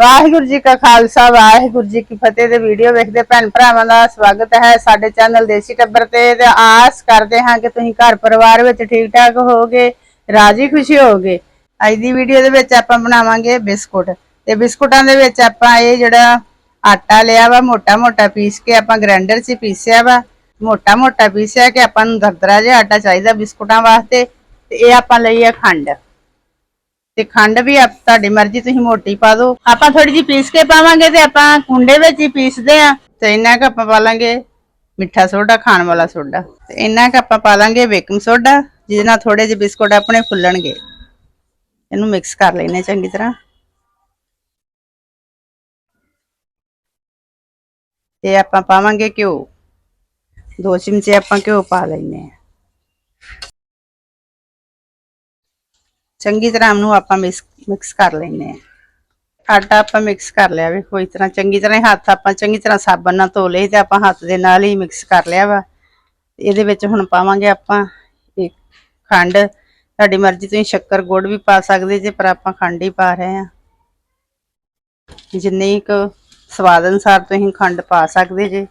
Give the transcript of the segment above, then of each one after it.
ਵਾਹਿਗੁਰੂ ਜੀ ਕਾ ਖਾਲਸਾ, ਵਾਹਿਗੁਰੂ ਜੀ ਕੀ ਫਤਿਹ ਦੇ ਵੀਡੀਓ ਵੇਖਦੇ ਭੈਣ ਭਰਾਵਾਂ ਦਾ ਸਵਾਗਤ ਹੈ ਸਾਡੇ ਚੈਨਲ ਦੇਸੀ ਟੱਬਰ ਤੇ ਤੇ ਆਸ ਕਰਦੇ ਹਾਂ ਕਿ ਤੁਸੀਂ ਘਰ ਪਰਿਵਾਰ ਵਿੱਚ ਠੀਕ ਠਾਕ ਹੋਵੋਗੇ, ਰਾਜੀ ਖੁਸ਼ੀ ਹੋਵੋਗੇ। ਅੱਜ ਦੀ ਵੀਡੀਓ ਦੇ ਵਿੱਚ ਆਪਾਂ ਬਣਾਵਾਂਗੇ ਬਿਸਕੁਟ ਤੇ ਬਿਸਕੁਟਾਂ ਦੇ ਵਿੱਚ ਆਪਾਂ ਇਹ ਜਿਹੜਾ ਆਟਾ ਲਿਆ ਵਾ ਮੋਟਾ ਮੋਟਾ ਪੀਸ ਕੇ ਆਪਾਂ ਗ੍ਰਾਈਂਡਰ 'ਚ ਪੀਸਿਆ ਵਾ। ਮੋਟਾ ਮੋਟਾ ਪੀਸਿਆ ਕਿ ਆਪਾਂ ਨੂੰ ਦਰਦਰਾ ਜਿਹਾ ਆਟਾ ਚਾਹੀਦਾ ਬਿਸਕੁਟਾਂ ਵਾਸਤੇ ਤੇ ਇਹ ਆਪਾਂ ਲਈ ਆ ਖੰਡ। ਤੇ ਖੰਡ ਵੀ ਆਪ ਤੁਹਾਡੀ ਮਰਜ਼ੀ, ਤੁਸੀਂ ਮੋਟੀ ਪਾ ਦਿਓ। ਆਪਾਂ ਥੋੜੀ ਜਿਹੀ ਪੀਸ ਕੇ ਪਾਵਾਂਗੇ ਤੇ ਆਪਾਂ ਕੁੰਡੇ ਵਿੱਚ ਹੀ ਪੀਸਦੇ ਆ ਤੇ ਇੰਨਾ ਕੁ ਆਪਾਂ ਪਾ ਲਾਂਗੇ ਮਿੱਠਾ ਸੋਡਾ, ਖਾਣ ਵਾਲਾ ਸੋਡਾ। ਤੇ ਇੰਨਾ ਕੁ ਆਪਾਂ ਪਾ ਲਾਂਗੇ ਬੇਕਿੰਗ ਸੋਡਾ, ਜਿਹਦੇ ਨਾਲ ਥੋੜੇ ਜਿਹੇ ਬਿਸਕੁਟ ਆਪਣੇ ਫੁੱਲਣਗੇ। ਇਹਨੂੰ ਮਿਕਸ ਕਰ ਲੈਣੇ ਚੰਗੀ ਤਰ੍ਹਾਂ। ਤੇ ਆਪਾਂ ਪਾਵਾਂਗੇ ਘਿਓ। ਦੋ ਚਮਚੇ ਆਪਾਂ ਘਿਓ ਪਾ ਲੈਣੇ ਆ ਚੰਗੀ ਤਰ੍ਹਾਂ ਨੂੰ ਆਪਾਂ ਮਿਕਸ ਕਰ ਲੈਨੇ ਆ ਆਟਾ ਆਪਾਂ ਮਿਕਸ ਕਰ ਲਿਆ ਵੇ ਕੋਈ ਤਰ੍ਹਾਂ ਚੰਗੀ ਤਰ੍ਹਾਂ ਹੱਥ ਆਪਾਂ ਚੰਗੀ ਤਰ੍ਹਾਂ ਸਾਬਣ ਨਾਲ ਧੋ ਲਏ ਤੇ ਆਪਾਂ ਹੱਥ ਦੇ ਨਾਲ ਹੀ ਮਿਕਸ ਕਰ ਲਿਆ ਵਾ। ਇਹਦੇ ਵਿੱਚ ਹੁਣ ਪਾਵਾਂਗੇ ਆਪਾਂ ਇੱਕ ਖੰਡ। ਤੁਹਾਡੀ ਮਰਜ਼ੀ, ਤੁਸੀਂ ਸ਼ੱਕਰ ਗੁੜ ਵੀ ਪਾ ਸਕਦੇ ਜੇ, ਪਰ ਆਪਾਂ ਖੰਡ ਹੀ ਪਾ ਰਹੇ ਆ ਜਿੰਨੀ ਕੁ ਸਵਾਦ ਅਨੁਸਾਰ ਤੁਸੀਂ ਖੰਡ ਪਾ ਸਕਦੇ ਜੇ,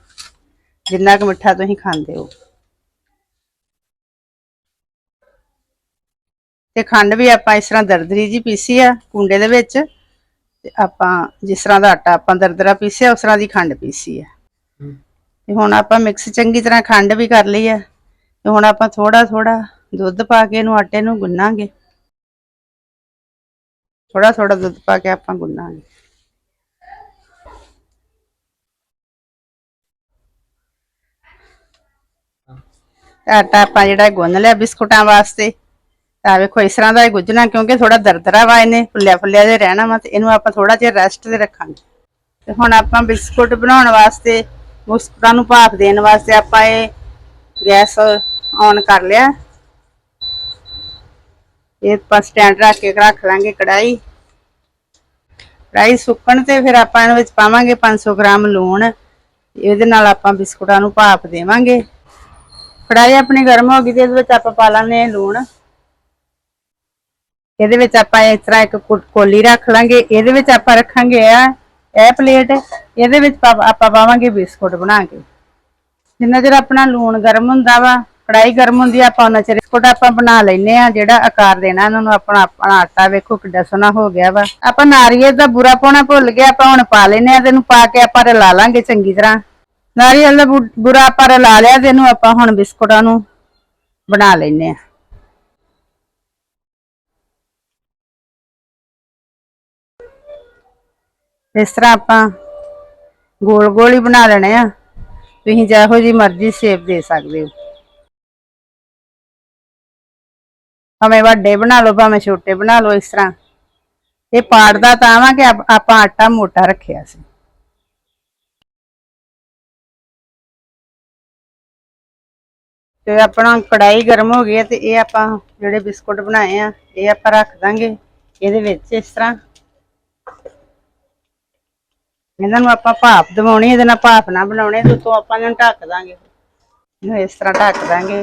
ਜਿੰਨਾ ਕੁ ਮਿੱਠਾ ਤੁਸੀਂ ਖਾਂਦੇ ਹੋ। ਤੇ ਖੰਡ ਵੀ ਆਪਾਂ ਇਸ ਤਰ੍ਹਾਂ ਦਰਦਰੀ ਜੀ ਪੀਸੀ ਆ ਕੁੰਡੇ ਦੇ ਵਿੱਚ ਤੇ ਆਪਾਂ ਜਿਸ ਤਰ੍ਹਾਂ ਦਾ ਆਟਾ ਆਪਾਂ ਦਰਦਰਾ ਪੀਸਿਆ ਉਸ ਤਰ੍ਹਾਂ ਦੀ ਖੰਡ ਪੀਸੀ ਆ। ਤੇ ਹੁਣ ਆਪਾਂ ਮਿਕਸ ਚੰਗੀ ਤਰ੍ਹਾਂ ਖੰਡ ਵੀ ਕਰ ਲਈ ਆ ਤੇ ਹੁਣ ਆਪਾਂ ਥੋੜਾ ਥੋੜਾ ਦੁੱਧ ਪਾ ਕੇ ਇਹਨੂੰ ਆਟੇ ਨੂੰ ਗੁੰਨਾਂਗੇ। ਥੋੜਾ ਥੋੜਾ ਦੁੱਧ ਪਾ ਕੇ ਆਪਾਂ ਗੁੰਨਾਂਗੇ। ਆਟਾ ਆਪਾਂ ਜਿਹੜਾ ਗੁੰਨ ਲਿਆ ਬਿਸਕੁਟਾਂ ਵਾਸਤੇ ਤਾਂ ਵੇਖੋ, ਇਸ ਤਰ੍ਹਾਂ ਦਾ ਇਹ ਗੁੱਜਣਾ ਕਿਉਂਕਿ ਥੋੜਾ ਦਰਦਰਾ ਵਾ ਇਹਨੇ, ਫੁੱਲਿਆ ਫੁੱਲਿਆ ਦੇ ਰਹਿਣਾ ਵਾ ਤੇ ਇਹਨੂੰ ਆਪਾਂ ਥੋੜਾ ਜਿਹਾ ਰੈਸਟ ਤੇ ਰੱਖਾਂਗੇ। ਤੇ ਹੁਣ ਆਪਾਂ ਬਿਸਕੁਟ ਬਣਾਉਣ ਵਾਸਤੇ, ਬਿਸਕੁਟਾਂ ਨੂੰ ਭਾਫ ਦੇਣ ਵਾਸਤੇ ਆਪਾਂ ਇਹ ਗੈਸ ਔਨ ਕਰ ਲਿਆ। ਇਹ ਆਪਾਂ ਸਟੈਂਡ ਰੱਖ ਕੇ ਰੱਖ ਲਾਂਗੇ ਕੜਾਈ ਕੜਾਈ ਸੁੱਕਣ ਤੇ ਫਿਰ ਆਪਾਂ ਇਹਦੇ ਵਿੱਚ ਪਾਵਾਂਗੇ 500 ਗ੍ਰਾਮ ਲੂਣ। ਇਹਦੇ ਨਾਲ ਆਪਾਂ ਬਿਸਕੁਟਾਂ ਨੂੰ ਭਾਫ ਦੇਵਾਂਗੇ। ਕੜਾਈ ਆਪਣੀ ਗਰਮ ਹੋ ਗਈ ਤੇ ਇਹਦੇ ਵਿੱਚ ਆਪਾਂ ਪਾ ਲਾਂਗੇ ਲੂਣ। ਇਹਦੇ ਵਿੱਚ ਆਪਾਂ ਇਸ ਤਰ੍ਹਾਂ ਇੱਕ ਕੁ- ਕੋਲੀ ਰੱਖ ਲਾਂਗੇ। ਇਹਦੇ ਵਿੱਚ ਆਪਾਂ ਰੱਖਾਂਗੇ ਆ ਇਹ ਪਲੇਟ। ਇਹਦੇ ਵਿੱਚ ਪਾ- ਆਪਾਂ ਪਾਵਾਂਗੇ ਬਿਸਕੁਟ ਬਣਾ ਕੇ ਜਿੰਨਾ ਚਿਰ ਆਪਣਾ ਲੂਣ ਗਰਮ ਹੁੰਦਾ ਵਾ ਕੜਾਈ ਗਰਮ ਹੁੰਦੀ ਆ, ਆਪਾਂ ਉਹਨਾਂ ਚਿਰ ਬਿਸਕੁਟ ਆਪਾਂ ਬਣਾ ਲੈਨੇ ਆ, ਜਿਹੜਾ ਆਕਾਰ ਦੇਣਾ ਇਹਨਾਂ ਨੂੰ ਆਪਣਾ ਆਪਣਾ ਆਟਾ ਵੇਖੋ ਕਿੱਡਾ ਸੋਹਣਾ ਹੋ ਗਿਆ ਵਾ। ਆਪਾਂ ਨਾਰੀਅਲ ਦਾ ਬੁਰਾ ਪਾਉਣਾ ਭੁੱਲ ਗਏ, ਆਪਾਂ ਹੁਣ ਪਾ ਲੈਨੇ ਆ ਤੇ ਪਾ ਕੇ ਆਪਾਂ ਰਲਾ ਲਾਂਗੇ ਚੰਗੀ ਤਰ੍ਹਾਂ। ਨਾਰੀਅਲ ਦਾ ਬੁਰਾ ਆਪਾਂ ਰਲਾ ਲਿਆ ਤੇ ਇਹਨੂੰ ਆਪਾਂ ਹੁਣ ਬਿਸਕੁਟਾਂ ਨੂੰ ਬਣਾ ਲੈਨੇ ਆ। ਇਸ ਤਰ੍ਹਾਂ ਆਪਾਂ ਗੋਲ ਗੋਲ ਹੀ ਬਣਾ ਲੈਣੇ ਆ। ਤੁਸੀਂ ਜਿਹੋ ਜੀ ਮਰਜ਼ੀ ਸ਼ੇਪ ਦੇ ਸਕਦੇ ਹੋ। ਭਾਵੇਂ ਵੱਡੇ ਬਣਾ ਲਓ, ਭਾਵੇਂ ਛੋਟੇ ਬਣਾ ਲਓ, ਇਸ ਤਰ੍ਹਾਂ। ਇਹ ਪਾੜਦਾ ਤਾਂ ਵਾ ਕਿ ਆਪਾਂ ਆਟਾ ਮੋਟਾ ਰੱਖਿਆ ਸੀ। ਤੇ ਆਪਣਾ ਕੜਾਈ ਗਰਮ ਹੋ ਗਈ ਹੈ ਤੇ ਇਹ ਆਪਾਂ ਜਿਹੜੇ ਬਿਸਕੁਟ ਬਣਾਏ ਆ, ਇਹ ਆਪਾਂ ਰੱਖ ਦਾਂਗੇ। ਇਹਦੇ ਵਿੱਚ ਇਸ ਤਰ੍ਹਾਂ। ਇਹਨਾਂ ਨੂੰ ਆਪਾਂ ਭਾਪ ਦਵਾਉਣੀ ਇਹਦੇ ਨਾਲ ਭਾਪ ਨਾ ਬਣਾਉਣੇ, ਤੇ ਉਤੋਂ ਆਪਾਂ ਇਹਨਾਂ ਨੂੰ ਢੱਕ ਦਾਂਗੇ। ਇਹਨੂੰ ਇਸ ਤਰ੍ਹਾਂ ਢੱਕ ਦਾਂਗੇ।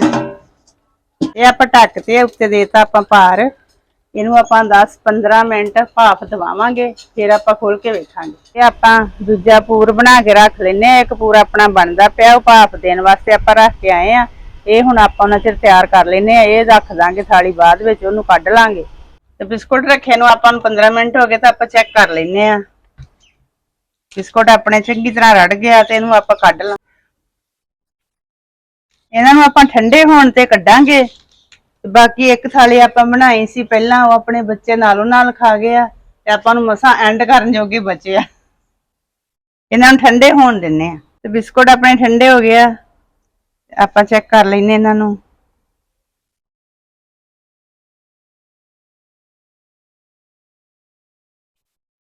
ਇਹ ਆਪਾਂ ਢੱਕ ਤੇ ਉੱਤੇ ਦੇਤਾ ਆਪਾਂ ਭਾਰ। ਇਹਨੂੰ ਆਪਾਂ 10-15 ਮਿੰਟ ਭਾਪ ਦਵਾਵਾਂਗੇ, ਫਿਰ ਆਪਾਂ ਖੋਲ ਕੇ ਵੇਖਾਂਗੇ। ਤੇ ਆਪਾਂ ਦੂਜਾ ਪੂਰ ਬਣਾ ਕੇ ਰੱਖ ਲੈਨੇ ਆ ਇੱਕ ਪੂਰ ਆਪਣਾ ਬਣਦਾ ਪਿਆ, ਉਹ ਭਾਪ ਦੇਣ ਵਾਸਤੇ ਆਪਾਂ ਰੱਖ ਕੇ ਆਏ ਆ ਇਹ ਹੁਣ ਆਪਾਂ ਉਹਨਾਂ ਚਿਰ ਤਿਆਰ ਕਰ ਲੈਨੇ ਆ ਇਹ ਰੱਖ ਦਾਂਗੇ ਥਾਲੀ ਬਾਅਦ ਵਿੱਚ, ਉਹਨੂੰ ਕੱਢ ਲਾਂਗੇ। ਤੇ ਬਿਸਕੁਟ ਰੱਖੇ ਨੂੰ ਆਪਾਂ ਨੂੰ 15 ਮਿੰਟ ਹੋ ਗਏ, ਤਾਂ ਆਪਾਂ ਚੈੱਕ ਕਰ ਲੈਨੇ ਆ ਬਿਸਕੁਟ ਆਪਣੇ ਚੰਗੀ ਤਰ੍ਹਾਂ ਰੜ ਗਿਆ ਤੇ ਇਹਨੂੰ ਆਪਾਂ ਕੱਢ ਲਾਂ। ਇਹਨਾਂ ਨੂੰ ਆਪਾਂ ਠੰਡੇ ਹੋਣ ਤੇ ਕੱਢਾਂਗੇ। ਤੇ ਬਾਕੀ ਇੱਕ ਥਾਲੀ ਆਪਾਂ ਬਣਾਈ ਸੀ ਪਹਿਲਾਂ, ਉਹ ਆਪਣੇ ਬੱਚੇ ਨਾਲੋਂ ਨਾਲ ਖਾ ਗਏ ਆ ਤੇ ਆਪਾਂ ਨੂੰ ਮਸਾਂ ਐਂਡ ਕਰਨ ਜੋਗੇ ਬਚੇ ਆ ਇਹਨਾਂ ਨੂੰ ਠੰਡੇ ਹੋਣ ਦਿੰਨੇ ਆ। ਤੇ ਬਿਸਕੁਟ ਆਪਣੇ ਠੰਡੇ ਹੋ ਗਏ ਆ ਆਪਾਂ ਚੈੱਕ ਕਰ ਲੈਨੇ ਇਹਨਾਂ ਨੂੰ।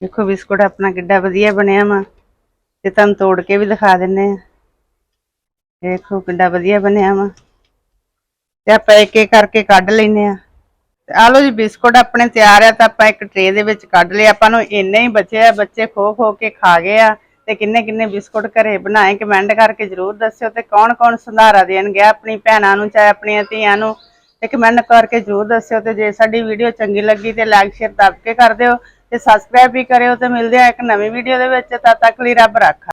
ਦੇਖੋ ਬਿਸਕੁਟ ਆਪਣਾ ਕਿੱਡਾ ਵਧੀਆ ਬਣਿਆ ਵਾ। ਤੇ ਤੁਹਾਨੂੰ ਤੋੜ ਕੇ ਵੀ ਦਿਖਾ ਦਿੰਨੇ ਆ। ਦੇਖੋ ਕਿੱਡਾ ਵਧੀਆ ਬਣਿਆ ਵਾ। ਤੇ ਆਪਾਂ ਇੱਕ ਇੱਕ ਕਰਕੇ ਕੱਢ ਲੈਨੇ ਆ। ਆ ਲਓ ਜੀ, ਬਿਸਕੁਟ ਆਪਣੇ ਤਿਆਰ ਆ, ਤਾਂ ਆਪਾਂ ਇੱਕ ਟਰੇ ਦੇ ਵਿੱਚ ਕੱਢ ਲਏ। ਆਪਾਂ ਨੂੰ ਇੰਨੇ ਹੀ ਬਚੇ ਆ, ਬੱਚੇ ਖੋ ਖੋ ਕੇ ਖਾ ਗਏ ਆ। ਤੇ ਕਿੰਨੇ ਕਿੰਨੇ ਬਿਸਕੁਟ ਘਰੇ ਬਣਾਏ, ਕਮੈਂਟ ਕਰਕੇ ਜਰੂਰ ਦੱਸਿਓ ਤੇ ਕੌਣ ਕੌਣ ਸੰਧਾਰਾ ਦੇਣ ਗਿਆ ਆਪਣੀ ਭੈਣਾਂ ਨੂੰ ਚਾਹੇ ਆਪਣੀਆਂ ਧੀਆਂ ਨੂੰ। ਤੇ ਕਮੈਂਟ ਕਰਕੇ ਜਰੂਰ ਦੱਸਿਓ ਤੇ ਜੇ ਸਾਡੀ ਵੀਡੀਓ ਚੰਗੀ ਲੱਗੀ ਤੇ ਲਾਈਕ ਸ਼ੇਅਰ ਦੱਬ ਕੇ ਕਰ ਦਿਓ। ਤੇ ਸਬਸਕ੍ਰਾਈਬ ਵੀ ਕਰਿਓ ਤੇ ਮਿਲਦੇ ਆ ਇੱਕ ਨਵੀਂ ਵੀਡੀਓ ਦੇ ਵਿੱਚ, ਤਦ ਤੱਕ ਲਈ ਰੱਬ ਰਾਖਾ।